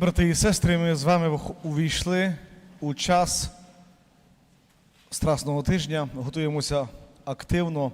Брати і сестри, ми з вами увійшли у час Страсного тижня, готуємося активно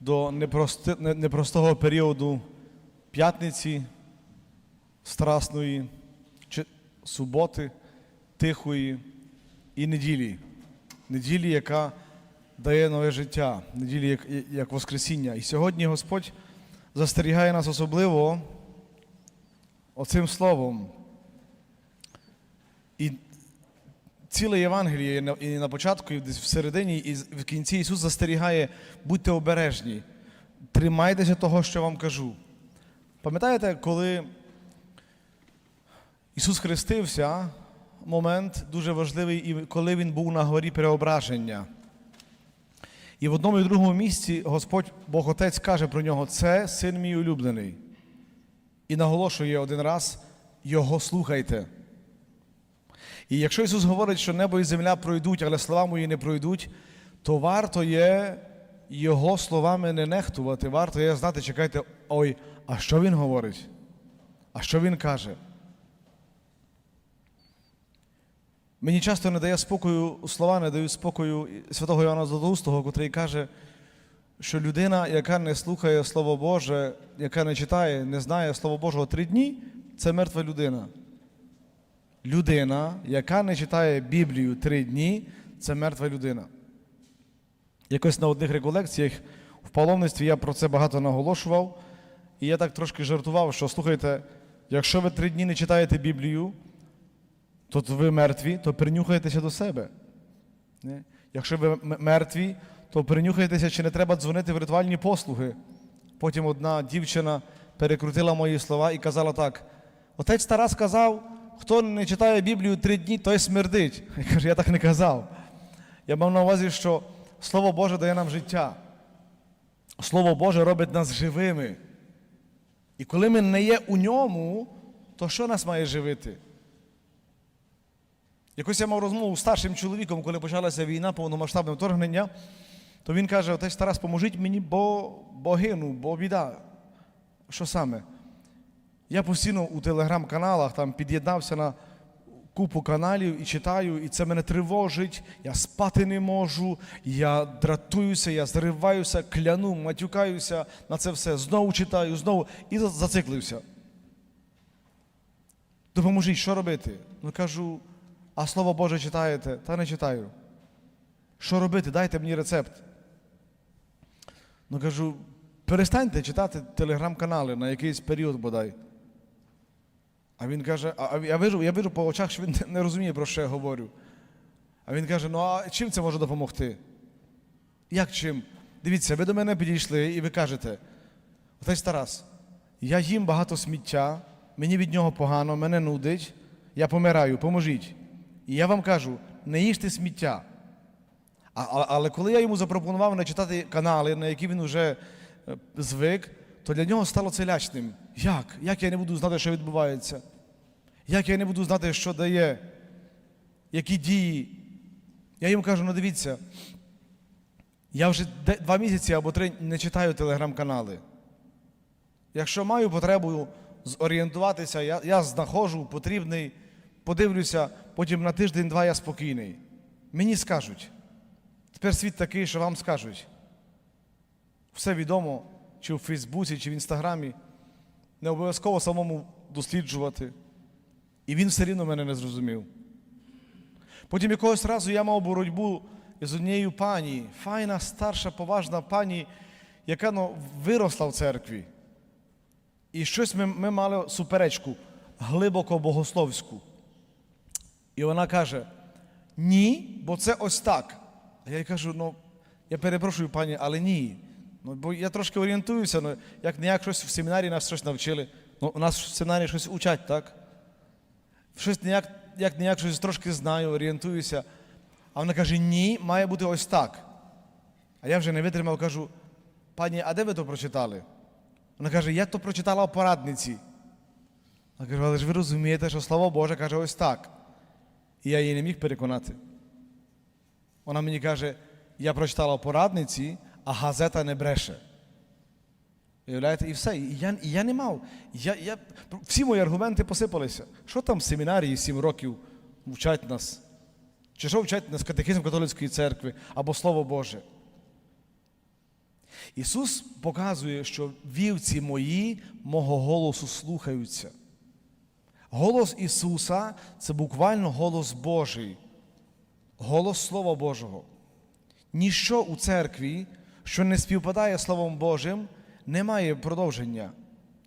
до непрости- непростого періоду п'ятниці, страсної, чи- суботи, тихої і неділі. Неділі, яка дає нове життя, неділі як, як Воскресіння. І сьогодні Господь застерігає нас особливо оцим словом. І ціле Євангеліє і на- початку, і десь всередині, і в кінці Ісус застерігає, будьте обережні, тримайтеся того, що вам кажу. Пам'ятаєте, коли Ісус хрестився, момент дуже важливий, і коли Він був на горі переображення. І в одному і другому місці Господь Бог Отець каже про нього: це син мій улюблений. І наголошує один раз: Його слухайте. І якщо Ісус говорить, що небо і земля пройдуть, але слова мої не пройдуть, то варто є Його словами не нехтувати, варто є знати, чекайте, ой, а що Він говорить? А що Він каже? Мені часто не дає спокою слова, не дають спокою святого Іоанна Златоустого, котрий каже, що людина, яка не слухає Слово Боже, яка не читає, не знає Слово Божого три дні, це мертва людина. Людина, яка не читає Біблію три дні, це мертва людина. Якось на одних реколекціях в паломництві я про це багато наголошував, і я так трошки жартував, що слухайте, якщо ви три дні не читаєте Біблію, то ви мертві, то принюхайтеся до себе. Якщо ви мертві, то принюхайтеся, чи не треба дзвонити в ритуальні послуги. Потім одна дівчина перекрутила мої слова і казала так: отець Тарас сказав, хто не читає Біблію три дні, той смердить. Я кажу, я так не казав. Я мав на увазі, що Слово Боже дає нам життя. Слово Боже робить нас живими. І коли ми не є у ньому, то що нас має живити? Якось я мав розмову з старшим чоловіком, коли почалася війна, повномасштабне вторгнення, то він каже: отець Тарас, поможіть мені, бо, бо гину, бо біда. Що саме? Я постійно у телеграм-каналах там під'єднався на купу каналів і читаю, і це мене тривожить, я спати не можу, я дратуюся, я зриваюся, кляну, матюкаюся на це все, знову читаю, знову і зациклився. Допоможіть, що робити? Ну кажу, а Слово Боже читаєте? Та не читаю. Що робити? Дайте мені рецепт. Ну кажу, перестаньте читати телеграм-канали на якийсь період бодай. А він каже, а, я вижу, я вижу по очах, що він не- розуміє, про що я говорю. А він каже: ну а чим це може допомогти? Як чим? Дивіться, ви до мене підійшли і ви кажете, отець Тарас, я їм багато сміття, мені від нього погано, мене нудить, я помираю, поможіть. І я вам кажу, не їжте сміття. А, а- але коли я йому запропонував не читати канали, на які він вже е, звик, то для нього стало це лячним. Як? Як я не буду знати, що відбувається? Як я не буду знати, що дає, які дії? Я йому кажу: ну дивіться, я вже два місяці або три не читаю телеграм-канали. Якщо маю потребу зорієнтуватися, я, я знаходжу потрібний, подивлюся, потім на тиждень-два я спокійний. Мені скажуть. Тепер світ такий, що вам скажуть. Все відомо, чи в Фейсбуці, чи в Інстаграмі. Не обов'язково самому досліджувати. І він все рівно мене не зрозумів. Потім якогось разу я мав боротьбу з однією пані, файна, старша, поважна пані, яка ну, виросла в церкві. І щось ми, ми мали суперечку глибоко богословську. І вона каже: ні, бо це ось так. А я їй кажу: ну, я перепрошую, пані, але ні. Ну, бо я трошки орієнтуюся, ну, як не як щось в семінарі нас щось навчили. Ну, у нас в семінарі щось учать, так? Щось ніяк, як ніяк щось трошки знаю, орієнтуюся. А вона каже: ні, має бути ось так. А я вже не витримав, кажу, пані, а де ви то прочитали? Вона каже, я то прочитала в порадниці. Я кажу, але ж ви розумієте, що Слово Боже каже ось так. І я її не міг переконати. Вона мені каже, я прочитала в порадниці, а газета не бреше. Уявляєте, і все. І я, і я не мав. Я, я, всі мої аргументи посипалися. Що там в семінарії сім років вчать нас? Чи що вчать нас катехизм католицької церкви або Слово Боже? Ісус показує, що вівці мої мого голосу слухаються. Голос Ісуса це буквально голос Божий, голос Слова Божого. Ніщо у церкві, що не співпадає Словом Божим, не має продовження,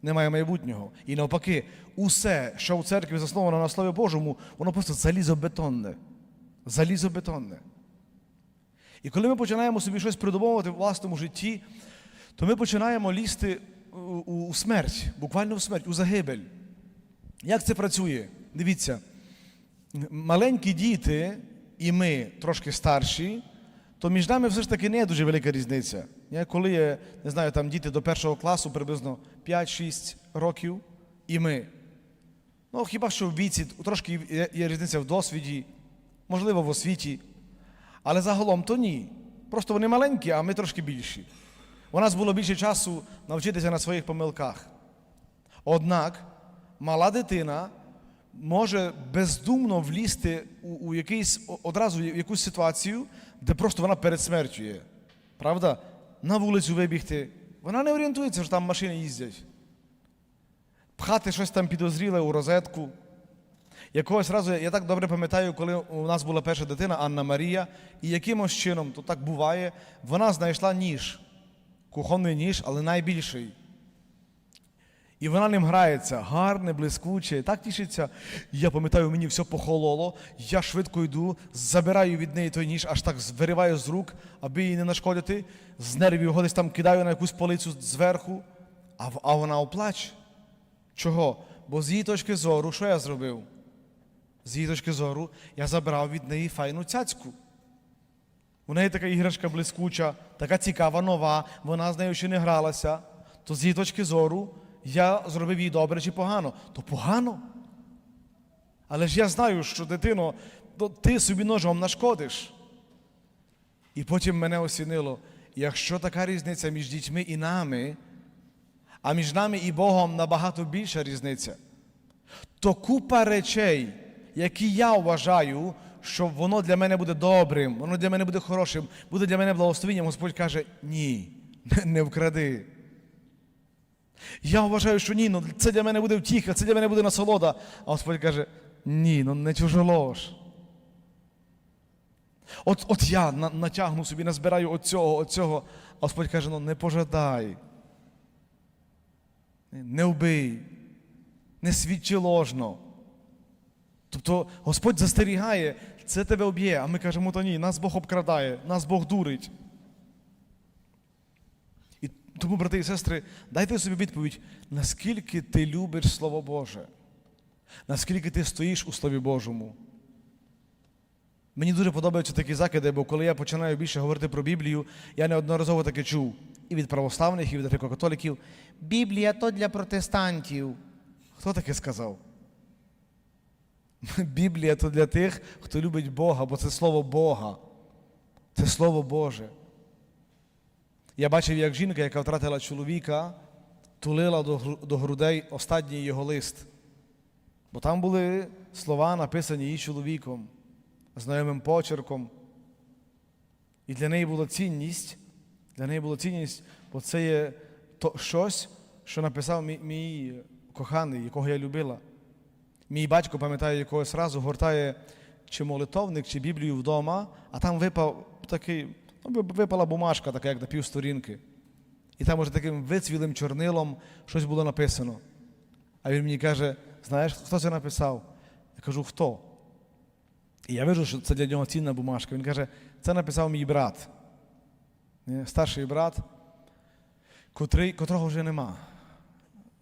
не має майбутнього. І навпаки, усе, що у церкві засновано на Слові Божому, воно просто залізобетонне. Залізобетонне. І коли ми починаємо собі щось придумовувати в власному житті, то ми починаємо лізти у смерть, буквально в смерть, у загибель. Як це працює? Дивіться, маленькі діти і ми трошки старші, то між нами все ж таки не дуже велика різниця. Я коли є, не знаю, там діти до першого класу приблизно 5-6 років, і ми. Ну, хіба що в віці трошки є, різниця в досвіді, можливо, в освіті. Але загалом то ні. Просто вони маленькі, а ми трошки більші. У нас було більше часу навчитися на своїх помилках. Однак мала дитина може бездумно влізти у, у якийсь одразу в якусь ситуацію, де просто вона перед смертю є. Правда? На вулицю вибігти. Вона не орієнтується, що там машини їздять. Пхати щось там підозріле у розетку. Якогось разу, я так добре пам'ятаю, коли у нас була перша дитина Анна Марія, і якимось чином, то так буває, вона знайшла ніж, кухонний ніж, але найбільший. І вона ним грається, гарне, блискуче, так тішиться. Я пам'ятаю, мені все похололо. Я швидко йду, забираю від неї той ніж, аж так вириваю з рук, аби їй не нашкодити. З нервів його десь там кидаю на якусь полицю зверху, а, а вона оплаче. Чого? Бо з її точки зору, що я зробив? З її точки зору, я забрав від неї файну цяцьку. У неї така іграшка блискуча, така цікава, нова, вона з нею ще не гралася. То з її точки зору я зробив їй добре чи погано, то погано. Але ж я знаю, що дитино, то ти собі ножом нашкодиш. І потім мене осінило, якщо така різниця між дітьми і нами, а між нами і Богом набагато більша різниця, то купа речей, які я вважаю, що воно для мене буде добрим, воно для мене буде хорошим, буде для мене благословенням, Господь каже: ні, не вкради. Я вважаю, що ні, ну це для мене буде втіха, це для мене буде насолода. А Господь каже, ні, ну не чужолож. От, от я на- натягну собі, назбираю от цього, от цього. А Господь каже, ну не пожадай. Не вбий, не свідчи ложно. Тобто Господь застерігає, це тебе об'є, а ми кажемо, то ні, нас Бог обкрадає, нас Бог дурить. Тому, брати і сестри, дайте собі відповідь, наскільки ти любиш Слово Боже, наскільки ти стоїш у Слові Божому. Мені дуже подобаються такі закиди, бо коли я починаю більше говорити про Біблію, я неодноразово таке чув і від православних, і від греко-католиків. Біблія то для протестантів. Хто таке сказав? Біблія то для тих, хто любить Бога, бо це слово Бога. Це Слово Боже. Я бачив, як жінка, яка втратила чоловіка, тулила до, грудей останній його лист. Бо там були слова, написані її чоловіком, знайомим почерком. І для неї була цінність, для неї була цінність, бо це є то, щось, що написав мій, мій коханий, якого я любила. Мій батько, пам'ятаю, якогось разу гортає чи молитовник, чи Біблію вдома, а там випав такий, ну, випала бумажка, така, як на півсторінки. І там уже таким вицвілим чорнилом щось було написано. А він мені каже: знаєш, хто це написав? Я кажу, хто? І я вижу, що це для нього цінна бумажка. Він каже, це написав мій брат. Старший брат, котрий, котрого вже нема.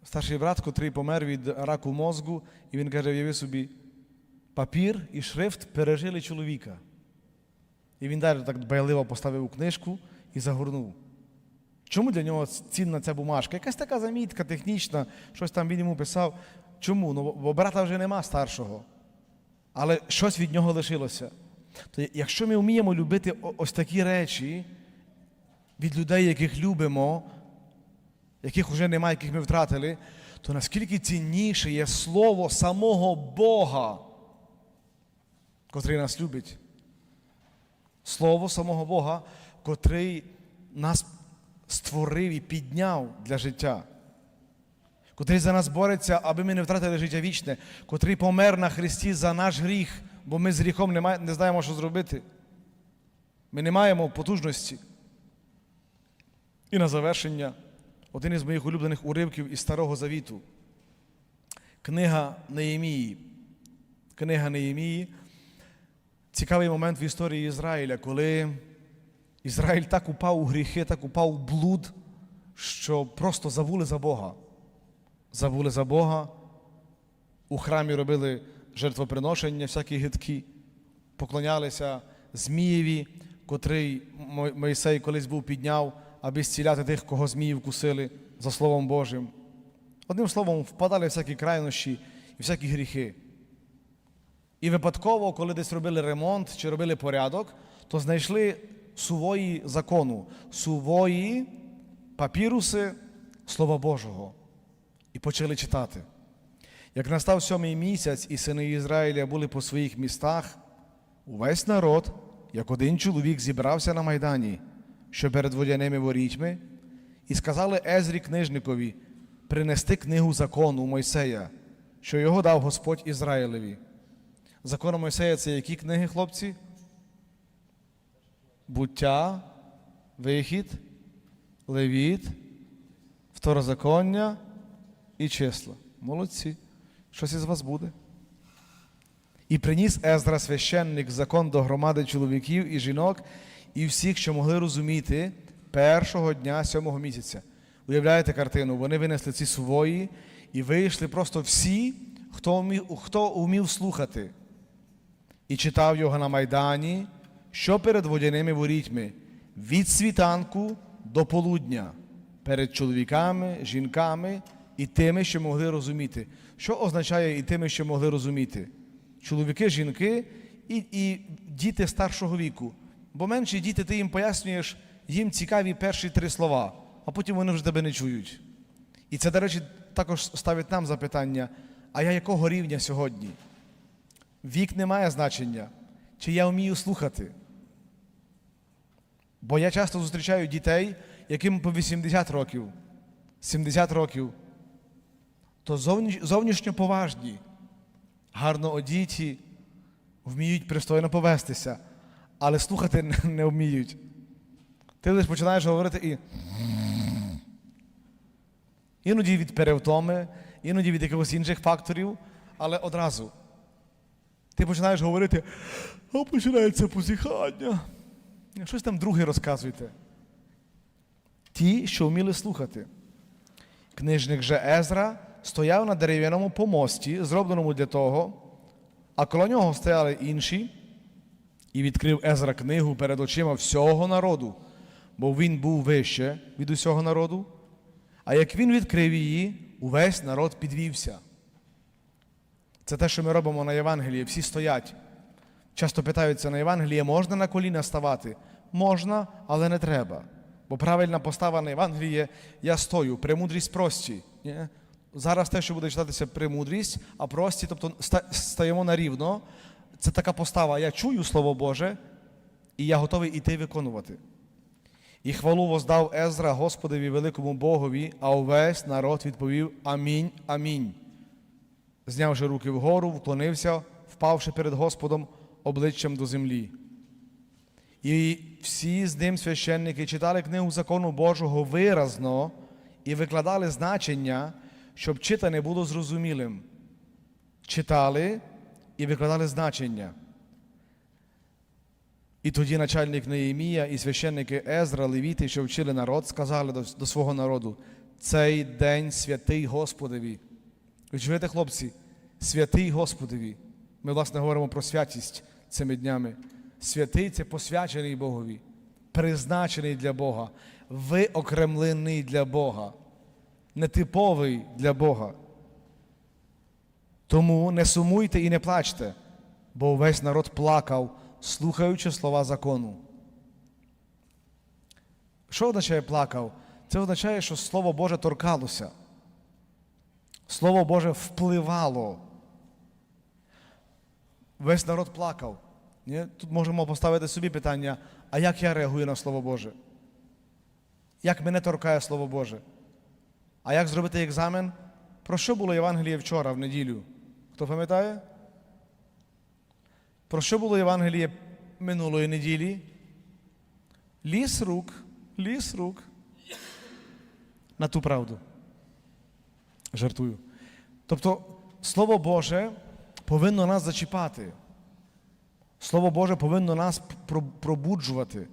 Старший брат, котрий помер від раку мозку, і він каже, уяви собі, папір і шрифт пережили чоловіка. І він далі так дбайливо поставив у книжку і загорнув. Чому для нього цінна ця бумажка? Якась така замітка технічна, щось там він йому писав. Чому? Ну, бо брата вже нема старшого. Але щось від нього лишилося. То якщо ми вміємо любити ось такі речі від людей, яких любимо, яких вже немає, яких ми втратили, то наскільки цінніше є слово самого Бога, котрий нас любить. Слово самого Бога, котрий нас створив і підняв для життя, котрий за нас бореться, аби ми не втратили життя вічне, котрий помер на Христі за наш гріх, бо ми з гріхом не, має- не знаємо, що зробити. Ми не маємо потужності. І на завершення один із моїх улюблених уривків із Старого Завіту. Книга Неємії. Книга Неємії. Цікавий момент в історії Ізраїля, коли Ізраїль так упав у гріхи, так упав у блуд, що просто забули за Бога. Забули за Бога. У храмі робили жертвоприношення, всякі гидкі, поклонялися Змієві, котрий Мо- Мойсей колись був підняв, аби зціляти тих, кого змії вкусили за Словом Божим. Одним словом, впадали всякі крайнощі і всякі гріхи. І випадково, коли десь робили ремонт чи робили порядок, то знайшли сувої закону, сувої папіруси Слова Божого і почали читати. Як настав сьомий місяць, і сини Ізраїля були по своїх містах, увесь народ, як один чоловік, зібрався на майдані, що перед водяними ворітьми, і сказали Езрі книжникові принести книгу закону Мойсея, що його дав Господь Ізраїлеві. Закон Мойсея це які книги, хлопці? Буття, вихід, левіт, второзаконня і числа. Молодці. Щось із вас буде. І приніс Ездра священник закон до громади чоловіків і жінок, і всіх, що могли розуміти, першого дня сьомого місяця. Уявляєте картину? Вони винесли ці свої і вийшли просто всі, хто вмів, хто вмів слухати. І читав його на Майдані, що перед водяними ворітьми, від світанку до полудня, перед чоловіками, жінками і тими, що могли розуміти. Що означає і тими, що могли розуміти? Чоловіки, жінки і, і діти старшого віку. Бо менші діти ти їм пояснюєш, їм цікаві перші три слова, а потім вони вже тебе не чують. І це, до речі, також ставить нам запитання: а я якого рівня сьогодні? Вік не має значення, чи я вмію слухати. Бо я часто зустрічаю дітей, яким по 80 років, 70 років, то зовні, зовнішньо поважні, гарно одіті, вміють пристойно повестися, але слухати не вміють. Ти лише починаєш говорити і. Іноді від перевтоми, іноді від якихось інших факторів, але одразу. Ти починаєш говорити, а починається позіхання. Щось там друге розказуйте. Ті, що вміли слухати. Книжник же Езра стояв на дерев'яному помості, зробленому для того, а коло нього стояли інші, і відкрив Езра книгу перед очима всього народу, бо він був вище від усього народу. А як він відкрив її, увесь народ підвівся. Це те, що ми робимо на Євангелії. Всі стоять. Часто питаються на Євангелії, можна на коліна ставати? Можна, але не треба. Бо правильна постава на Євангелії я стою, премудрість прості. Ні? Зараз те, що буде читатися премудрість, а прості, тобто стаємо на рівно. Це така постава. Я чую Слово Боже, і я готовий іти виконувати. І хвалу воздав Езра Господові великому Богові, а увесь народ відповів Амінь, Амінь. Знявши руки вгору, вклонився, впавши перед Господом обличчям до землі. І всі з ним священники читали книгу закону Божого виразно і викладали значення, щоб читане було зрозумілим. Читали і викладали значення. І тоді начальник Неємія і священники Езра, левіти, що вчили народ, сказали до, свого народу: цей день святий Господові. Ви чуєте, хлопці? Святий Господові. Ми, власне, говоримо про святість цими днями. Святий це посвячений Богові, призначений для Бога, виокремлений для Бога, нетиповий для Бога. Тому не сумуйте і не плачте, бо увесь народ плакав, слухаючи слова закону. Що означає плакав? Це означає, що Слово Боже торкалося. Слово Боже впливало. Весь народ плакав. Ні? Тут можемо поставити собі питання, а як я реагую на Слово Боже? Як мене торкає Слово Боже? А як зробити екзамен? Про що було Євангеліє вчора, в неділю? Хто пам'ятає? Про що було Євангеліє минулої неділі? Ліс рук, ліс рук. На ту правду. Жартую. Тобто, Слово Боже повинно нас зачіпати. Слово Боже повинно нас пробуджувати.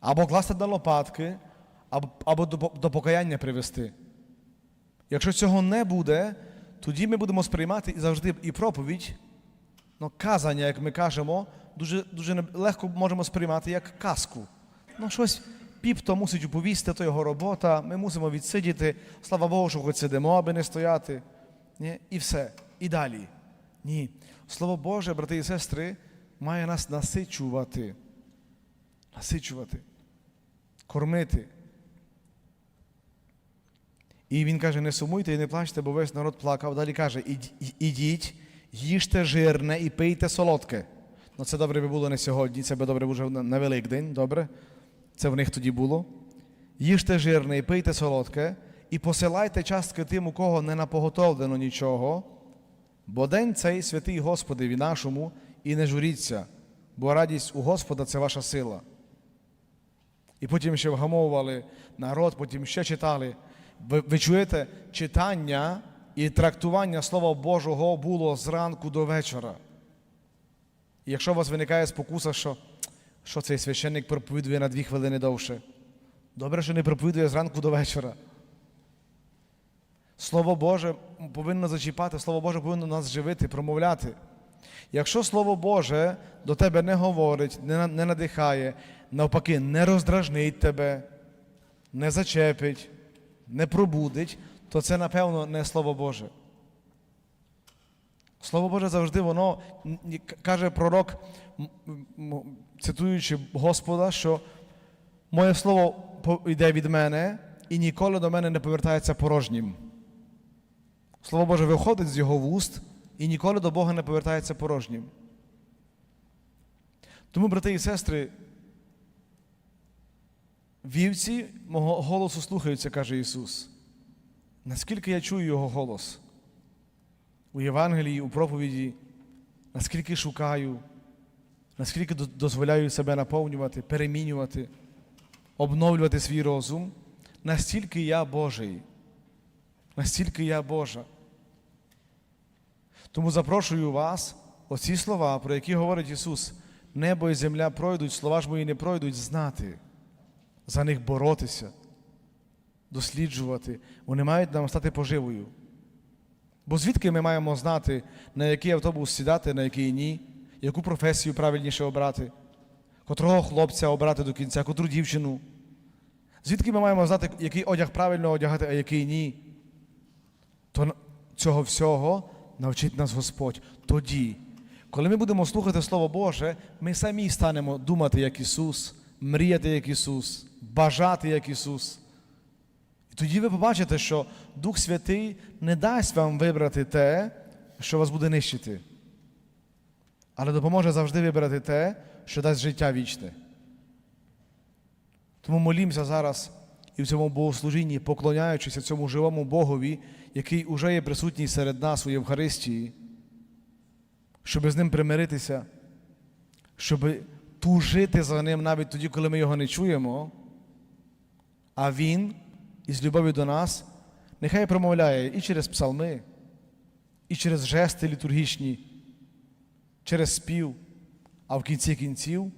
Або класти на лопатки, або, або до, до покаяння привести. Якщо цього не буде, тоді ми будемо сприймати і завжди і проповідь, ну, казання, як ми кажемо, дуже, дуже легко можемо сприймати як казку. Ну, щось піп то мусить уповісти, то його робота, ми мусимо відсидіти. Слава Богу, що хоч сидимо, аби не стояти. Ні? І все. І далі. Ні. Слово Боже, брати і сестри, має нас насичувати. Насичувати, кормити. І він каже: не сумуйте і не плачте, бо весь народ плакав. Далі каже: «Ідь- ідіть, їжте жирне і пийте солодке. Ну, це добре би було не сьогодні, це би добре вже на Великдень, добре? Це в них тоді було. Їжте жирне і пийте солодке, і посилайте частки тим, у кого не напоготовлено нічого, бо день цей святий Господеві нашому, і не журіться, бо радість у Господа це ваша сила. І потім ще вгамовували народ, потім ще читали. Ви, ви чуєте, читання і трактування Слова Божого було зранку до вечора. І якщо у вас виникає спокуса, що, що цей священник проповідує на дві хвилини довше, добре, що не проповідує зранку до вечора. Слово Боже повинно зачіпати, Слово Боже повинно нас живити, промовляти. Якщо Слово Боже до тебе не говорить, не, надихає, навпаки, не роздражнить тебе, не зачепить, не пробудить, то це, напевно, не Слово Боже. Слово Боже завжди воно каже пророк, цитуючи Господа, що моє слово йде від мене і ніколи до мене не повертається порожнім. Слово Боже виходить з його вуст і ніколи до Бога не повертається порожнім. Тому, брати і сестри, вівці мого голосу слухаються, каже Ісус. Наскільки я чую Його голос у Євангелії, у проповіді, наскільки шукаю, наскільки дозволяю себе наповнювати, перемінювати, обновлювати свій розум, настільки я Божий, настільки я Божа. Тому запрошую вас, оці слова, про які говорить Ісус, небо і земля пройдуть, слова ж мої не пройдуть, знати, за них боротися, досліджувати. Вони мають нам стати поживою. Бо звідки ми маємо знати, на який автобус сідати, на який ні, яку професію правильніше обрати, котрого хлопця обрати до кінця, котру дівчину? Звідки ми маємо знати, який одяг правильно одягати, а який ні? То цього всього навчить нас Господь. Тоді, коли ми будемо слухати Слово Боже, ми самі станемо думати, як Ісус, мріяти, як Ісус, бажати, як Ісус. Тоді ви побачите, що Дух Святий не дасть вам вибрати те, що вас буде нищити, але допоможе завжди вибрати те, що дасть життя вічне. Тому молімося зараз і в цьому богослужінні, поклоняючися цьому живому Богові, який уже є присутній серед нас у Євхаристії, щоб з ним примиритися, щоб тужити за ним навіть тоді, коли ми його не чуємо, а Він із любові до нас нехай промовляє і через псалми, і через жести літургічні, через спів, а в кінці кінців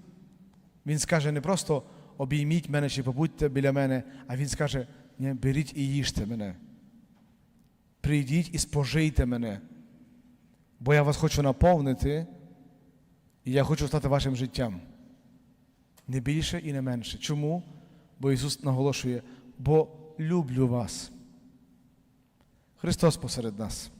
він скаже не просто обійміть мене чи побудьте біля мене, а він скаже, ні, беріть і їжте мене. Прийдіть і спожийте мене, бо я вас хочу наповнити, і я хочу стати вашим життям. Не більше і не менше. Чому? Бо Ісус наголошує, бо люблю вас. Христос посеред нас.